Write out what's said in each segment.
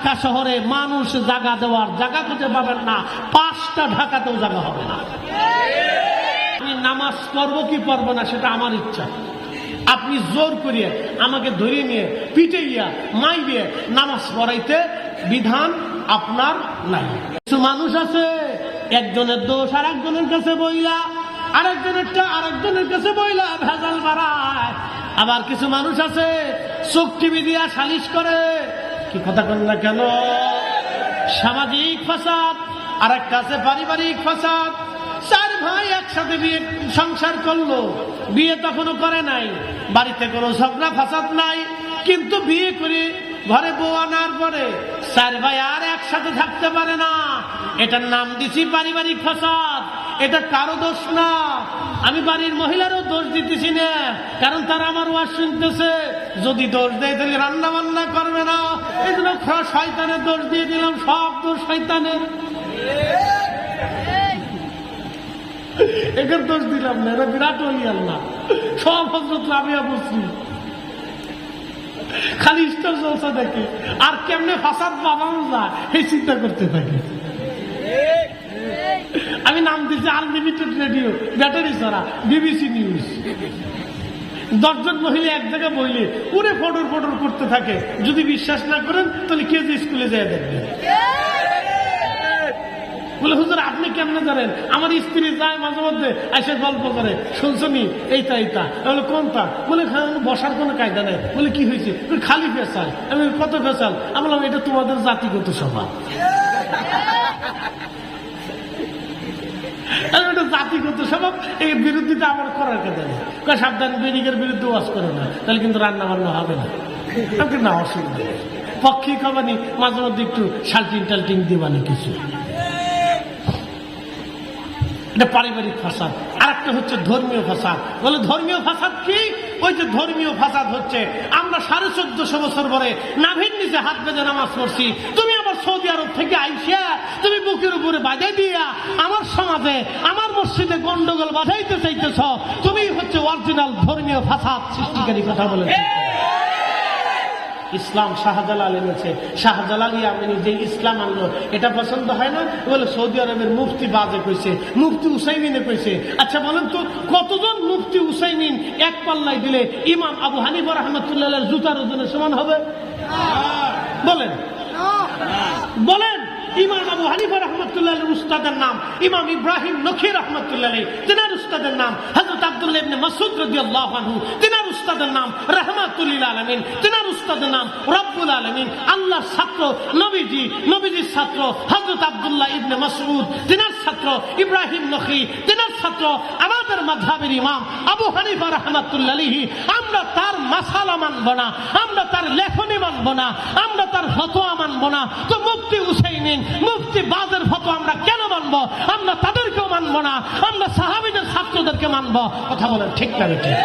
ঢাকা শহরে মানুষ জাগা দেওয়ার জায়গা খুঁজে পাবেন না। পাঁচটা ঢাকাতেও জায়গা হবে না। আমি নামাজ পড়ব কি পড়ব না সেটা আমার ইচ্ছা। আপনি জোর করিয়ে আমাকে ধরিয়ে নিয়ে, পিটাইয়া মাইরিয়ে নামাজ পড়াইতে বিধান আপনার নাই। কিছু মানুষ আছে, একজনের দোষ আর একজনের কাছে বইলা, আরেকজনেরটা আরেকজনের কাছে বইলা ভেজাল বাড়ায়। আবার কিছু মানুষ আছে, চোখ দিয়া সালিশ করে কি কথা কন না কেন? সামাজিক ফাসাদ আর একটা আছে পারিবারিক ফাসাদ। চার ভাই একসাথে বিয়ে, সংসার করল, বিয়ে তখনও করে নাই। বাড়িতে কোনো ঝগড়া ফাসাদ নাই, কিন্তু বিয়ে করে ঘরে বউ আনার পরে চার ভাই আর একসাথে থাকতে পারে না। এটার নাম দিছি পারিবারিক ফাসাদ, এটা কারও দোষ না। আমি বাড়ির মহিলারও দোষ দিতেছি না, কারণ তারা আমার ওয়াজ শুনতেছে। যদি দোষ দেয়, তাহলে রান্না বান্না করবে না। এই জন্য শয়তানের দোষ দিয়ে দিলাম, সব দোষ শয়তানের। এটার দোষ দিলাম না এটা বিরাট হলি আল্লাহ। সব হজরত লাভিয়া বলছি খালি ইস্টার জলসা দেখে, আর কেমনে ফাসাদ বানানো যায় এই চিন্তা করতে থাকে। আমি নাম দিচ্ছি আনলিমিটেড রেডিও, ব্যাটারি ছাড়া, বিবিসি নিউজ। দশজন মহিলা এক জায়গায় বইলে পুরে ফটোর ফটোর করতে থাকে। যদি বিশ্বাস না করেন তাহলে কে যে স্কুলে যায় দেখবেন বলে হুজুর আপনি কেমনে জানেন? আমার স্ত্রী যায় মাঝে মধ্যে এসে গল্প করে শুনছনি এইটা এইটা বলে কোনটা বলে "হ্যাঁ, বসার কোনো কায়দা নেই। বলে কি হয়েছে? বলে, খালি ফেসাল। আমি কত ফেসাল? আমি বললাম এটা তোমাদের জাতিগত স্বভাব। জাতিগত স্বভাব এই বিরোধিতা আমার করার কথা নেই সাবধান বেরিকের বিরুদ্ধে ওয়াজ করে না, তাহলে কিন্তু রান্না বান্না হবে না। আমাকে না, অসুবিধা। পক্ষে খাবানি মাঝে মধ্যে একটু শাল্টিং টাল্টিং দিবানি কিছু। এটা পারিবারিক ফাসাদ। আর একটা হচ্ছে ধর্মীয় ফাসাদ। বলে ধর্মীয় ফাসাদ কি? ওই যে ধর্মীয় ফাসাদ হচ্ছে, আমরা সাড়ে চোদ্দশো বছর পরে নাভির নিচে হাত বেঁধে নামাজ পড়ছি। তুমি সৌদি আরব থেকে আইসিয়া তুমি বুকের উপরে বাজাই দিয়া আমার সমাজে, আমার মসজিদে গন্ডগোল বাজাইতে চাইতেছ, তুমি হচ্ছে অরিজিনাল ধর্মীয় ফাসাদ সৃষ্টিকারী কথা বলে ইসলাম শাহজালাল এনেছে। শাহজালাল আমিনী যে ইসলাম আনলো। এটা পছন্দ হয় না? বলে সৌদি আরবের মুফতি বাজে কইছে, মুফতি উসাইমিনে কইছে। আচ্ছা বলেন তো, কতজন মুফতি উসাইমিন এক পাল্লায় দিলে ইমাম আবু হানিফা রহমতুল্লাহ জুতার ওজনের সমান হবে? বলেন। বলেন, ইমাম আবু হানিফা রহমতুল্লাহ উস্তাদের নাম, ইমাম ইব্রাহিম নখি রহমতুল্লাহ উস্তাদের নাম হজরত আব্দুল্লাহ ইবনে উস্তাদের নাম উস্তাদের নাম রব্বুল ছাত্র নবীজি, নবীজির ছাত্র ইবনে মাসউদ, তেনার ছাত্র ইব্রাহিম নখি, তেনার ছাত্র আমাদের মাযহাবের ইমাম আবু হানিফা রহমাতুল্লাহি আমরা তার মাসালা মানব না, আমরা তার লেখনী মানব না, আমরা তার ফতোয়া মানব না, তো মুফতি হুসাইনিন, মুফতি বাজের ফতোয়া আমরা কেন মানব? আমরা তাদেরকেও মানব না, আমরা সাহাবিদের, ছাত্রদেরকে মানব। কথা বলেন ঠিক না ঠিক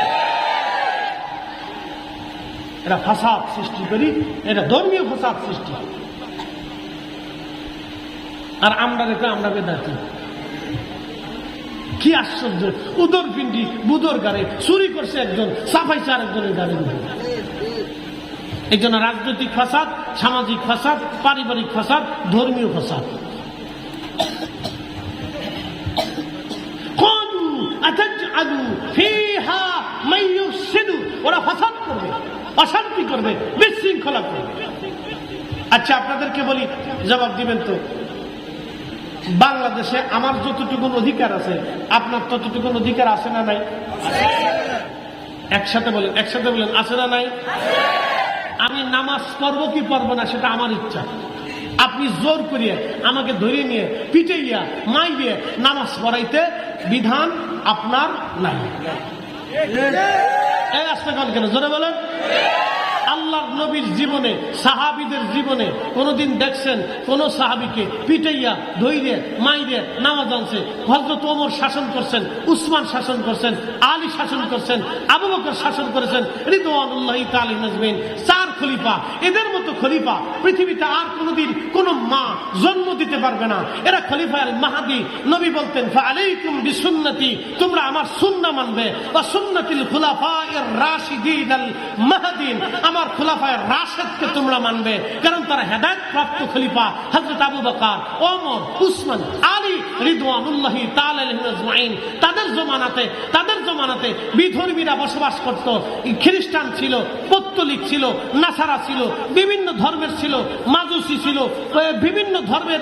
এটা ফাসাদ সৃষ্টি করি, এটা ধর্মীয় ফাসাদ সৃষ্টি। আর আমরা রেখে আমরা বেদাতি। কি আশ্চর্য উদর পিন্ডি বুদর গাড়ি চুরি করছে একজন সাফাইছে আরেকজনের গাড়ি এই জন্য রাজনৈতিক ফাসাদ সামাজিক ফাসাদ, পারিবারিক ফাসাদ, ধর্মীয় ফাসাদ। ওরা করবে, অশান্তি করবে। আচ্ছা আপনাদেরকে বলি, জবাব দিবেন তো? বাংলাদেশে আমার যতটুকুন অধিকার আছে, আপনার ততটুকুন অধিকার আছে না নাই? একসাথে বলেন একসাথে বলেন, আছে না নাই? নামাজ পর্ব কি পর্ব না সেটা আমার ইচ্ছা। আপনি জোর করিয়ে আমাকে ধরে নিয়ে, পিটাইয়া, মাইয়ে নামাজ পড়াইতে বিধান আপনার নাই। এই আসতে কন কেন? জোরে বলেন। আল্লাহর নবীর জীবনে, সাহাবিদের জীবনে কোনোদিন দেখছেন, কোন সাহাবিকে পিটাইয়া ধৈর্য মাইরে নামাজ আনছে। হজরত ওমর শাসন করছেন, উসমান শাসন করছেন, আলী শাসন করছেন, আবু বকর শাসন করেছেন, রিদওয়ানুল্লাহ তালী নাজমিন চার খলিফা, এদের মতো খলিফা পৃথিবীতে আর কোনোদিন কোন মা জন্ম দিতে পারবে না। এরা খলিফা আল মাহাদি। নবী বলতেন আলাইকুম বিসুন্নতি, তোমরা আমার সুন্না মানবে। বা সুন্নতিল খুলাফা এর রাশিদিন আল মাহাদিন। আমার খোলাফায় রাশেদকে তোমরা মানবে কারণ তারা হেদায়ত প্রাপ্ত খলিফা হজরত আবু বকার ওমর উসমান তাদের জমানাতে তাদের জমানাতে বিধর্মীরা বসবাস করত। খ্রিস্টান ছিল, পত্তলিক ছিল, নাসারা ছিল, বিভিন্ন ধর্মের ছিল, মাজুসি ছিল বিভিন্ন ধর্মের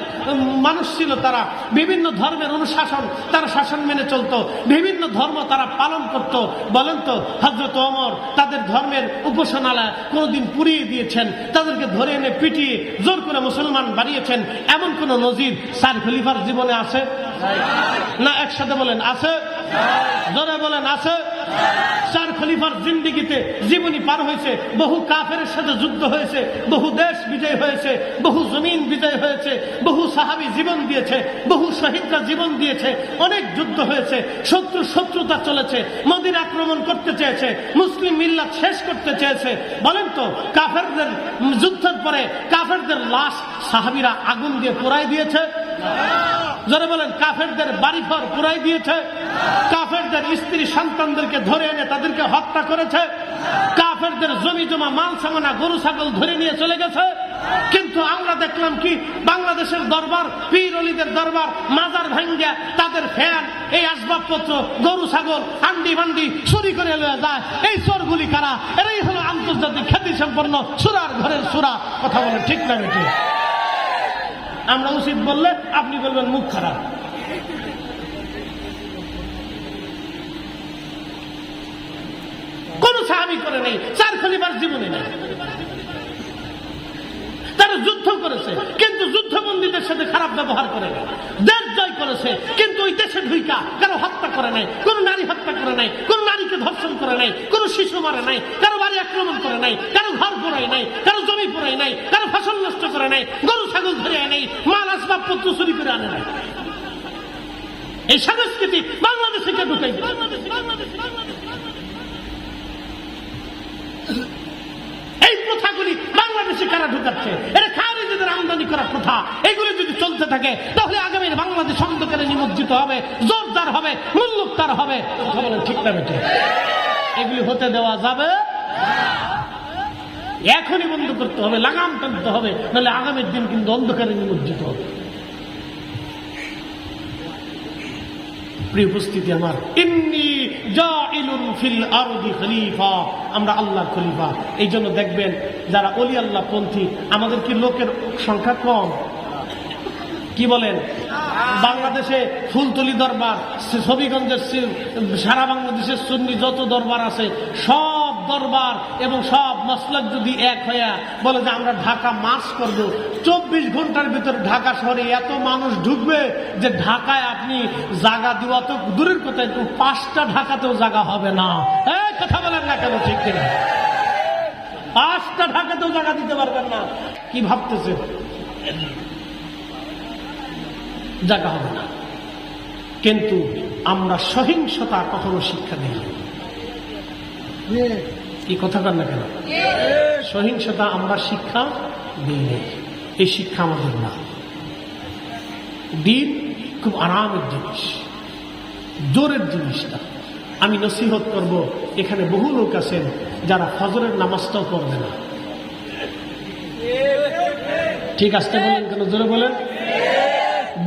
মানুষ ছিল তারা। বিভিন্ন ধর্মের অনুশাসন তারা শাসন মেনে চলতো। বিভিন্ন ধর্ম তারা পালন করত। বলেন তো হজরত অমর তাদের ধর্মের উপাসনালয় কোনোদিন পুড়িয়ে দিয়েছেন। তাদেরকে ধরে এনে পিটিয়ে জোর করে মুসলমান বানিয়েছেন। এমন কোন নজির সার খলিফার জীবনে আছে? না, একসাথে বলেন, আছে? জোরে বলেন, আছে? চার খলিফার জিন্দিগিতে জীবনী পার হয়েছে, বহু কাফের সাথে যুদ্ধ হয়েছে, বহু দেশ বিজয় হয়েছে, বহু জমিন বিজয় হয়েছে, বহু সাহাবি জীবন দিয়েছে, বহু শহীদরা জীবন দিয়েছে, অনেক যুদ্ধ হয়েছে, শত্রু শত্রুতা চলেছে মদির আক্রমণ করতে চেয়েছে, মুসলিম মিল্লাত শেষ করতে চেয়েছে। বলেন তো, কাফেরদের যুদ্ধের পরে কাফেরদের লাশ সাহাবিরা আগুন দিয়ে পোড়াই দিয়েছে? যারা বলেন কাফেরদের বাড়িঘর পুরাই দিয়েছে, কাফেরদের স্ত্রী সন্তানদেরকে ধরে এনে তাদেরকে হত্যা করেছে, কাফেরদের জমি জমা, মাল সামানা, গরু, ছাগল ধরে নিয়ে চলে গেছে। কিন্তু আমরা দেখলাম কি, বাংলাদেশের দরবার, পীর অলিদের দরবার, মাজার ভাঙ্গা তাদের ফ্যান, এই আসবাবপত্র, গরু, ছাগল আন্ডি বান্ডি চুরি করে লয়ে যায়। এই চোরগুলি কারা? এরাই হলো আন্তর্জাতিক খ্যাতি সম্পন্ন সুরার ঘরের সুরা। কথা বলে ঠিক না বেঠিক? আমরা উচিত বললে আপনি বলবেন মুখ খারাপ। কোন সাহাবি করে নেই, চার খলিফার জীবনে নেই। তারা যুদ্ধ করেছে। কিন্তু সাথে খারাপ ব্যবহার করে। দেশ জয় করেছে, কিন্তু ওই দেশে ঢুইকা কারও হত্যা করে নাই, কোন নারী হত্যা করে নাই, কোন নারীকে ধর্ষণ করে নাই, কোন শিশু মারে নাই, কারও বাড়ি আক্রমণ করে নাই, কারও ঘর পোড়াই নাই, কারও জমি পোড়াই নাই, কারও ফসল নষ্ট করে নাই, গরু, ছাগল ধরে আনে মাল আসবাবপত্র চুরি করে আনে নাই। এই সংস্কৃতি বাংলাদেশে কে ঢুকাই এই প্রথাগুলি বাংলাদেশে কারা ঢুকাচ্ছে? এটা খারিজিদের আমদানি করা প্রথা, এগুলি যদি চলতে থাকে, তাহলে আগামীর বাংলাদেশ অন্ধকারে নিমজ্জিত হবে, জোরদার হবে মুল্লুকদার হবে। ঠিক না বেটে এগুলি হতে দেওয়া যাবে এখনই বন্ধ করতে হবে, লাগাম টানতে হবে, নাহলে আগামীর দিন কিন্তু অন্ধকারে নিমজ্জিত হবে। প্রিয় উপস্থিতি আমার। আমরা আল্লাহ খলিফা। এই জন্য দেখবেন যারা অলি আল্লাহ পন্থী, আমাদের কি লোকের সংখ্যা কম? কি বলেন? বাংলাদেশে ফুলতলি দরবার ছবিগঞ্জের সারা বাংলাদেশের সুন্নি যত দরবার আছে, সব দরবার এবং সব মসলক যদি এক হইয়া বলে যে আমরা ঢাকা মার্চ করব, চব্বিশ ঘণ্টার ভিতরে ঢাকা শহরে এত মানুষ ঢুকবে যে ঢাকায় আপনি জাগা দেওয়া তো দূরের কথা পাঁচটা ঢাকাতেও জাগা হবে না। এই কথা বলেন না কেন, ঠিক কিনা? পাঁচটা ঢাকাতেও জায়গা দিতে পারবেন না। কি ভাবতেছে জায়গা হবে না। কিন্তু আমরা সহিংসতা কখনো শিক্ষা দিই এই কথা কর না কেন? সহিংসতা আমরা শিক্ষা দিই নাই। এই শিক্ষা আমাদের না। দিন খুব আরামের জিনিস, জোরের জিনিসটা আমি নসিহত করব, এখানে বহু লোক আছেন যারা ফজরের নামাজটাও পড়বে না। ঠিক আসতে বলেন কেন? জোরে বলেন।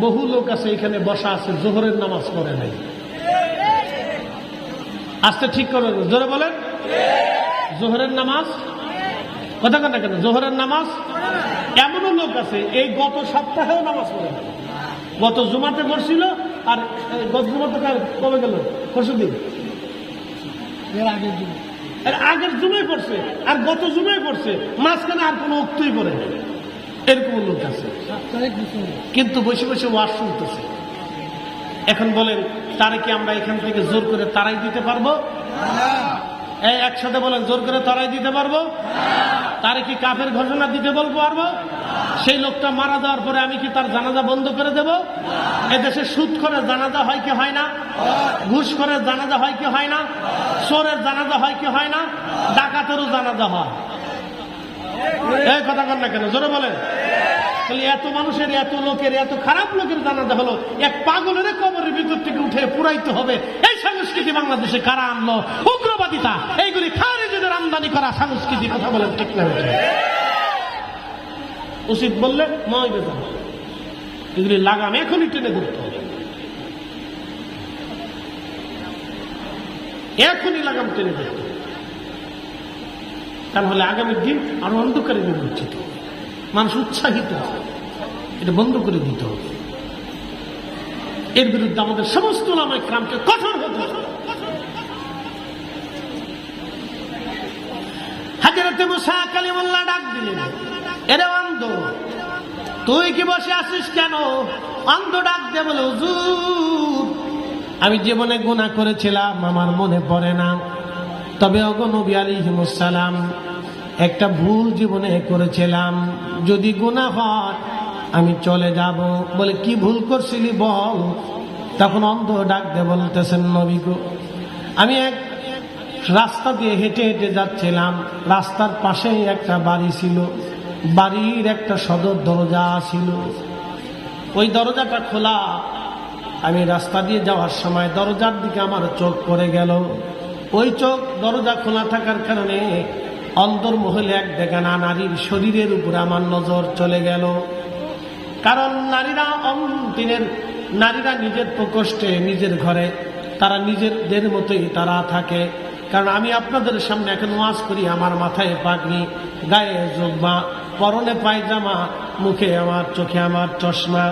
বহু লোক আছে এখানে বসা আছে, জোহরের নামাজ পড়ে নাই। আসতে ঠিক করে জোরে বলেন। জোহরের নামাজ? কথা কথা কেন? জোহরের নামাজ? এমনও লোক আছে এই গত সপ্তাহেও নামাজ পড়ে। গত জুমাতে পড়ছিল আর গত জুমাতে কবে গেল? পরশু দিন। এর আগের জুমে পড়ছে আর গত জুমে পড়ছে মাঝখানে আর কোনো উক্তই পড়ে। এরকম লোক আছে। কিন্তু বসে বসে ওয়াজ শুনতেছে। এখন বলেন তারে কি আমরা এখান থেকে জোর করে তারাই দিতে পারব? এই একসাথে বলেন, জোর করে তারাই দিতে পারব? তারে কি কাফের ঘোষণা দিতে বলব পারব সেই লোকটা মারা যাওয়ার পরে আমি কি তার জানাজা বন্ধ করে দেব? এদেশে সুদ করে জানাজা হয় কি হয় না? ঘুষ করে জানাজা হয় কি হয় না? চোরের জানাজা হয় কি হয় না? ডাকাতেরও জানাজা হয়। এই কথা কর না কেন? জোরে বলেন। তাহলে এত মানুষের, এত লোকের, এত খারাপ লোকের জানাজা হলো, এক পাগলের কবরের ভিতর থেকে উঠে পুরাইতে হবে। এই সংস্কৃতি বাংলাদেশে কারা আনলো উগ্রবাদিতা, এইগুলি খারিজিদের আমদানি করা সংস্কৃতি কথা বলেন, ঠিক না? উচিত বললে নয় বেতন এগুলি লাগাম এখনই টেনে ধরতে হবে। এখনই লাগাম টেনে ধরতে হবে। তাহলে আগামী দিন আরও অন্ধকারে হবে। মানুষ উৎসাহিত এটা বন্ধ করে দিতে হবে। এর বিরুদ্ধে আমাদের সমস্ত নামে ক্রামকে কঠোর হতে হবে। হাজারতে মুসা কালিমুল্লাহ এরে তুই কি বসে কেন? ডাক দে বলে আমি জীবনে গুণা করেছিলাম, আমার মনে পড়ে না। তবে অগনবী আলিহিমুসালাম একটা ভুল জীবনে করেছিলাম। যদি গুণা হয়, আমি চলে যাব। বলে, কি ভুল করছিলি বল? তখন অন্ধ ডাক দে বলতেছেন নবী গো আমি এক রাস্তা দিয়ে হেঁটে হেঁটে যাচ্ছিলাম। রাস্তার পাশেই একটা বাড়ি ছিল। বাড়ির একটা সদর দরজা ছিল। ওই দরজাটা খোলা। আমি রাস্তা দিয়ে যাওয়ার সময় দরজার দিকে আমার চোখ পড়ে গেল। ওই চোখ দরজা খোলা থাকার কারণে অন্তর মহলে এক দেখানা নারীর শরীরের উপরে আমার নজর চলে গেল। কারণ নারীরা অন্তিনের নারীরা নিজের প্রকোষ্ঠে নিজের ঘরে, তারা নিজেদের মতোই তারা থাকে। কারণ আমি আপনাদের সামনে এখন ওয়াজ করি, আমার মাথায় পাগড়ি, গায়ে জোব্বা, পরনে পায়জামা, মুখে আমার চোখে আমার চশমা।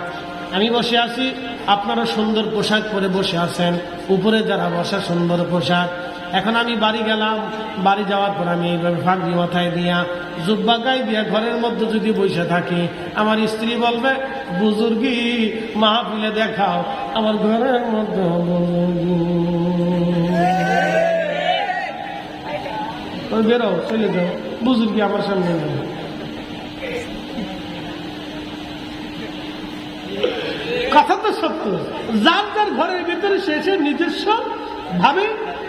আমি বসে আছি, আপনারা সুন্দর পোশাক পরে বসে আছেন, উপরে যারা বসা সুন্দর পোশাক। এখন আমি বাড়ি গেলাম, বাড়ি যাওয়ার পর আমি এইভাবে ফাঁকি মাথায় দিয়া, জুব্বা গাই দিয়া ঘরের মধ্যে যদি বসে থাকি, আমার স্ত্রী বলবে, বুজুর্গি, মাহফিলে দেখাও, আমার ঘরের মধ্যে বেরো চলে যাও। বুজুর্গি আমার সামনে নেই। কথা তো সত্য। যার যার ঘরের ভিতরে সে সে নিজস্ব ভাবে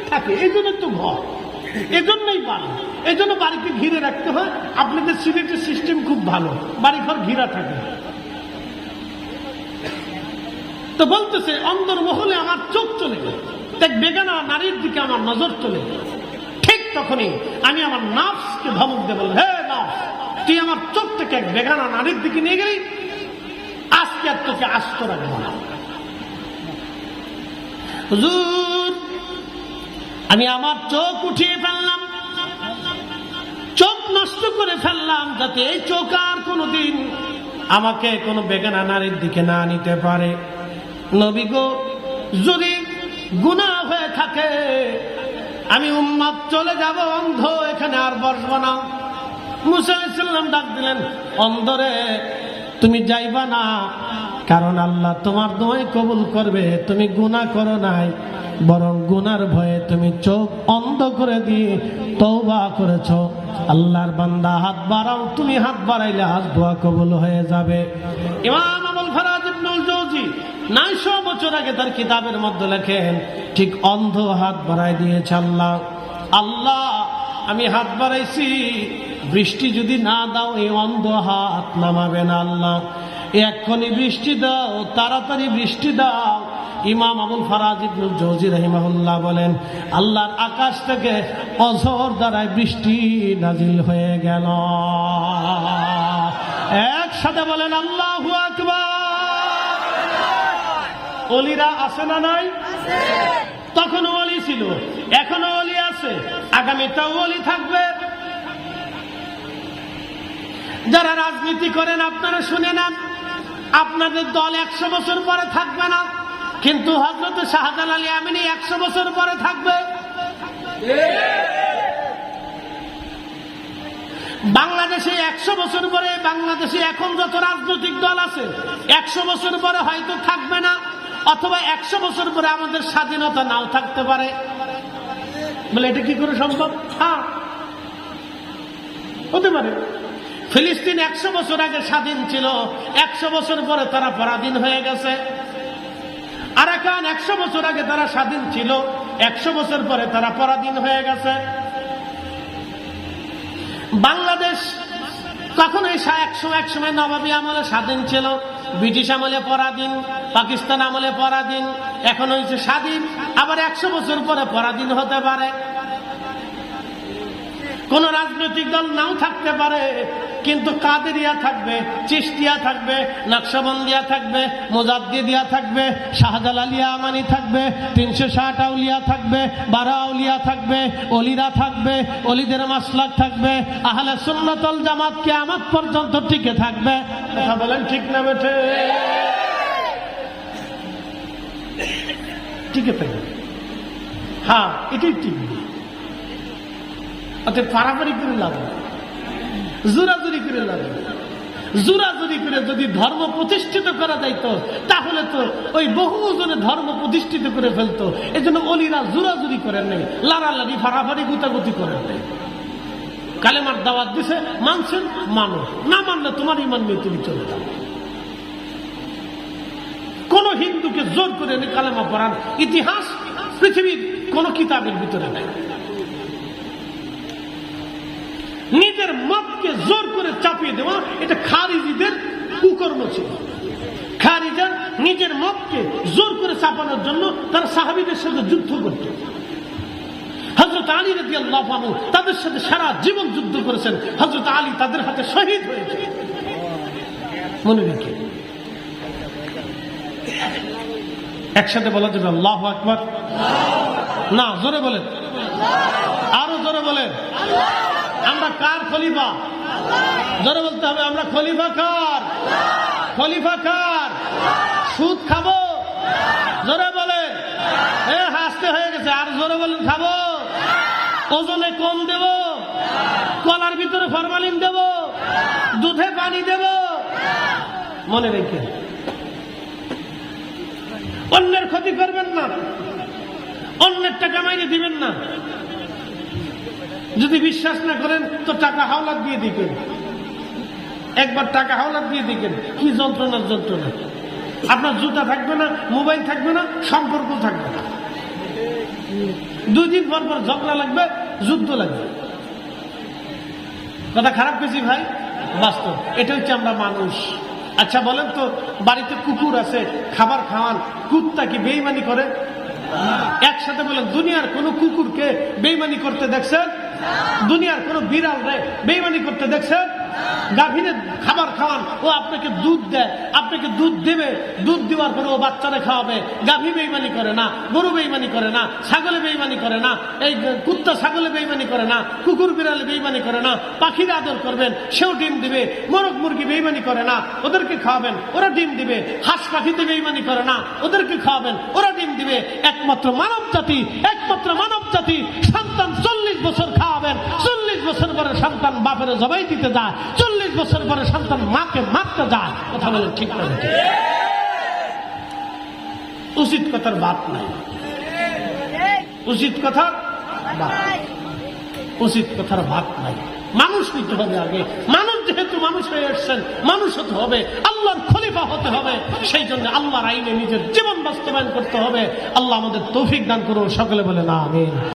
থাকে। এই জন্য তো ঘর। এজন্যই বাড়ি। এই জন্য বাড়িকে ঘিরে রাখতে হয়। আপনাদের সিলেটের সিস্টেম খুব ভালো। বাড়ি ঘর ঘিরা থাকে। তো বলতেছে অন্দর মহলে আমার চোখ চলে গেল। দেখ, বেগানা নারীর দিকে আমার নজর চলে গেল। তখনই আমি আমার নাফসকে ধমক বললাম, হে নাফস, তুই আমার চোখ থেকে এক বেগানা নারীর দিকে নিয়ে গেলি? আজকে আর তোকে আস্ত রাখব না। আমি আমার চোখ উঠিয়ে ফেললাম। চোখ নষ্ট করে ফেললাম যাতে এই চোখ আর কোনোদিন আমাকে কোনো বেগানা নারীর দিকে না নিতে পারে। নবী গো, যদি গুণা হয়ে থাকে আমি উম্মাদ, চলে যাব অন্ধ, এখানে আর বসবো না। মুসাইসাল্লাম ডাক দিলেন অন্ধরে তুমি যাইবা না, কারণ আল্লাহ তোমার দোয়াই কবুল করবে, তুমি গুণা করো নাই, বরং গুনার ভয়ে তুমি চোখ অন্ধ করে দিয়ে তৌবা করেছ। আল্লাহর বান্দা হাত বাড়াও, তুমি হাত বাড়াইলে হাত দোয়া কবুল হয়ে যাবে। ইমাম আমল ফরাজ নয়শো বছর আগে তার কিতাবের মধ্যে লেখেন, ঠিক অন্ধ হাত বাড়াই দিয়েছে আল্লাহ। আল্লাহ, আমি হাত বাড়াইছি, বৃষ্টি যদি না দাও এই অন্ধ হাত নামাবে না আল্লাহ। এক্ষুনি বৃষ্টি দাও, তাড়াতাড়ি বৃষ্টি দাও। ইমাম আবুল ফারাজ ইবনুল জৌজি রহিমাহুল্লাহ বলেন, আল্লাহর আকাশ থেকে অঝর দ্বারায় বৃষ্টি নাজিল হয়ে গেল। একসাথে বলেন, আল্লাহ আকবার। অলিরা আছে না নাই? তখনও অলি ছিল এখনও অলি আছে। আগামীটাও অলি থাকবে। যারা রাজনীতি করেন আপনারা শুনে নেন আপনাদের দল একশো বছর পরে থাকবে না কিন্তু হজরত শাহজাল আলী আমিনী একশো বছর পরে থাকবে। বাংলাদেশে একশো বছর পরে বাংলাদেশে এখন যত রাজনৈতিক দল আছে একশো বছর পরে হয়তো থাকবে না। অথবা একশো বছর পরে আমাদের স্বাধীনতা নাও থাকতে পারে। বলে এটা কি করে সম্ভব? হ্যাঁ হতে পারে। ফিলিস্তিন একশো বছর আগে স্বাধীন ছিল, একশো বছর পরে তারা পরাধীন হয়ে গেছে। আরাকান একশো বছর আগে তারা স্বাধীন ছিল, একশো বছর পরে তারা পরাধীন হয়ে গেছে। বাংলাদেশ কখনো একশো এক সময় নবাবী আমলে স্বাধীন ছিল, ব্রিটিশ আমলে পরাধীন, পাকিস্তান আমলে পরাধীন, এখন হয়েছে স্বাধীন, আবার একশো বছর পরে পরাধীন হতে পারে। কোন রাজনৈতিক দল নাও থাকতে পারে, কিন্তু কাদেরিয়া থাকবে চিস্তিয়া থাকবে, নকশবন্দিয়া থাকবে, মোজাদ্দিদিয়া থাকবে শাহজালালিয়া আমানি থাকবে, তিনশো ষাট আউলিয়া থাকবে, বারো আউলিয়া থাকবে, অলিরা থাকবে, অলিদের মাসলাক থাকবে, আহলে সুন্নতল জামাত কিয়ামত পর্যন্ত টিকে থাকবে। কথা বলেন ঠিক না বেঠে? টিকে থাকবে। হ্যাঁ এটাই টিকবে অর্থাৎ পারাপারি করে লাভ জোরাজুরি করে লাভ জোরাজুরি করে যদি ধর্ম প্রতিষ্ঠিত করা যাইতো, তাহলে তো ওই বহু জনে ধর্ম প্রতিষ্ঠিত করে ফেলতো। এই জন্য অলিরা জোরাজুরি করেন নাই, লাড়ালাড়ি, ফাড়াফাড়ি, গুতাগুতি করেন নাই। কালেমার দাওয়াত দিছে, মানছেন? মানো। না মানলে তোমার ইমান নিয়ে তুমি চলে যাও। কোন হিন্দুকে জোর করে এনে কালেমা পড়ান, ইতিহাস, পৃথিবীর কোন কিতাবের ভিতরে নাই। নিজের মতকে জোর করে চাপিয়ে দেওয়া এটা খারিজিদের কুকর্ম ছিল। খারিজার নিজের মতকে জোর করে চাপানোর জন্য তারা সাহাবিদের সাথে যুদ্ধ করত। হজরত আলী রাজি আল্লাহ তাদের সাথে সারা জীবন যুদ্ধ করেছেন। হজরত আলী তাদের হাতে শহীদ হয়েছে। মনে রেখে। একসাথে বলা যাবে আল্লাহ আকবর। না, জোরে বলেন। আরও জোরে বলেন। আমরা কার খলিফা? জোরে বলতে হবে, আমরা খলিফা কার? খলিফা কার? সুদ খাব? জোরে বলে। এ, হাসতে হয়ে গেছে, আর জোরে বলেন, খাব? ওজনে কম দেব? কলার ভিতরে ফরমালিন দেব? দুধে পানি দেব? মনে রেখে। অন্যের ক্ষতি করবেন না। অন্যের টাকা মাইনে দিবেন না। যদি বিশ্বাস না করেন, তো টাকা হাওলাত দিয়ে দিবেন। একবার টাকা হাওলাত দিয়ে দিবেন। কি যন্ত্রণার যন্ত্রণা? আপনার জুতা থাকবে না, মোবাইল থাকবে না, সম্পর্ক থাকবে না। দুই দিন পর পর ঝগড়া লাগবে, যুদ্ধ লাগবে। কথা খারাপ পেয়েছি ভাই? বাস্তব। এটা হচ্ছে আমরা মানুষ। আচ্ছা বলেন তো, বাড়িতে কুকুর আছে, খাবার খাওয়ান, কুত্তা কি বেইমানি করে? একসাথে বলেন, দুনিয়ার কোন কুকুরকে বেইমানি করতে দেখছেন? দুনিয়ার কোন বিড়াল রে বেইমানি করতে দেখছেন গাভীরে খাবার খাওয়ান, ও আপনাকে দুধ দেয়, আপনাকে দুধ দেবে, দুধ দেওয়ার পরে ও বাচ্চারা খাওয়াবে। গাভী বেইমানি করে না, গরু বেইমানি করে না, ছাগলে বেইমানি করে না, এই কুত্তা ছাগলে বেইমানি করে না, কুকুর বিড়ালে বেইমানি করে না, পাখির আদর করবেন, সেও ডিম দিবে, মোরগ মুরগি বেইমানি করে না, ওদেরকে খাওয়াবেন, ওরা ডিম দিবে, হাঁস পাখিতে বেইমানি করে না, ওদেরকে খাওয়াবেন, ওরা ডিম দিবে। একমাত্র মানব জাতি একমাত্র মানব সন্তান বাপের জবাই দিতে যায়, চল্লিশ বছর পরে সন্তান মাকে মারতে যায়, কথা বলে ঠিক না উচিত কথার বাদ নাই। উচিত নাই। উচিত কথার ভাত নাই। মানুষ নিতে হবে আগে। মানুষ যেহেতু মানুষ হয়ে এসছেন, মানুষ হতে হবে, আল্লাহর খলিফা হতে হবে। সেই জন্য আল্লাহর আইনে নিজের জীবন বাস্তবায়ন করতে হবে। আল্লাহ আমাদের তৌফিক দান করুন, সকলে বলে না আমিন।